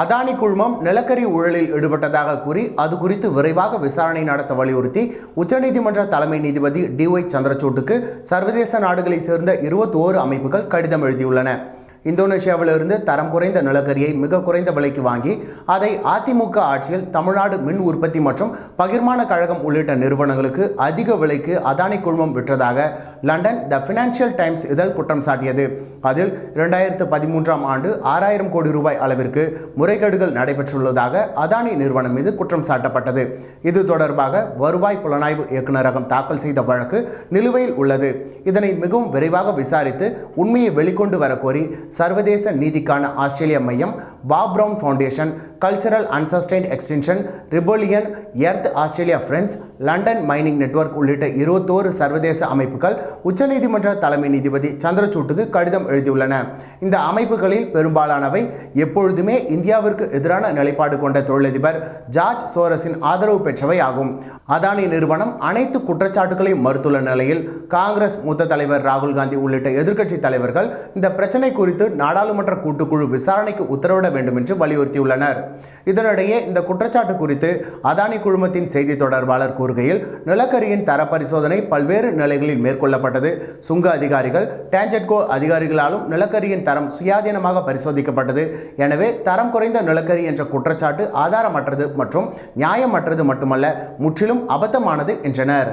Adani குழுமம் நிலக்கரி ஊழலில் ஈடுபட்டதாக கூறி அது குறித்து விரைவாக விசாரணை நடத்த வலியுறுத்தி உச்சநீதிமன்ற தலைமை நீதிபதி டிஒய் சந்திரசூட்டுக்கு சர்வதேச நாடுகளைச் சேர்ந்த இருபத்தோரு அமைப்புகள் கடிதம் எழுதியுள்ளன. இந்தோனேஷியாவிலிருந்து தரம் குறைந்த நிலக்கரியை மிக குறைந்த விலைக்கு வாங்கி அதை அதிமுக ஆட்சியில் தமிழ்நாடு மின் உற்பத்தி மற்றும் பகிர்மான கழகம் உள்ளிட்ட நிறுவனங்களுக்கு அதிக விலைக்கு அதானி குழுமம் விற்றதாக லண்டன் த ஃபினான்ஷியல் டைம்ஸ் இதழ் குற்றம் சாட்டியது. அதில் இரண்டாயிரத்து பதிமூன்றாம் ஆண்டு ஆறாயிரம் கோடி ரூபாய் அளவிற்கு முறைகேடுகள் நடைபெற்றுள்ளதாக அதானி நிறுவனம் மீது குற்றம் சாட்டப்பட்டது. இது தொடர்பாக வருவாய் புலனாய்வு இயக்குநரகம் தாக்கல் செய்த வழக்கு நிலுவையில் உள்ளது. இதனை மிகவும் விரைவாக விசாரித்து உண்மையை வெளிக்கொண்டு வரக்கோரி சர்வதேச நீதிக்கான ஆஸ்திரேலிய மையம் Bob Brown Foundation cultural unstained extinction rebellion earth Australia friends London mining network உள்ளிட்ட இருபத்தோரு சர்வதேச அமைப்புகள் உச்சநீதிமன்ற தலைமை நீதிபதி சந்திரசூட்டுக்கு கடிதம் எழுதியுள்ளன. இந்த அமைப்புகளில் பெரும்பாலானவை எப்பொழுதுமே இந்தியாவிற்கு எதிரான நிலைப்பாடு கொண்ட தொழிலதிபர் ஜார்ஜ் சோரஸின் ஆதரவு பெற்றவை ஆகும். அதானி நிறுவனம் அனைத்து குற்றச்சாட்டுகளையும் மறுத்துள்ள நிலையில் காங்கிரஸ் மூத்த தலைவர் ராகுல் காந்தி உள்ளிட்ட எதிர்க்கட்சி தலைவர்கள் இந்த பிரச்சனை குறித்து குறித்து நாடாளுமன்ற கூட்டுக்குழு விசாரணைக்கு உத்தரவிட வேண்டும் என்று வலியுறுத்தியுள்ளனர். இதனிடையே இந்த குற்றச்சாட்டு குறித்து அதானி குழுமத்தின் செய்தி தொடர்பாளர் கூறுகையில் நிலக்கரியின் தர பரிசோதனை பல்வேறு நிலைகளில் மேற்கொள்ளப்பட்டது. சுங்க அதிகாரிகள் டான்ஜெட்கோ அதிகாரிகளாலும் நிலக்கரியின் தரம் சுயாதீனமாக பரிசோதிக்கப்பட்டது. எனவே தரம் குறைந்த நிலக்கரி என்ற குற்றச்சாட்டு ஆதாரமற்றது மற்றும் நியாயமற்றது மட்டுமல்ல முற்றிலும் அபத்தமானது என்றனர்.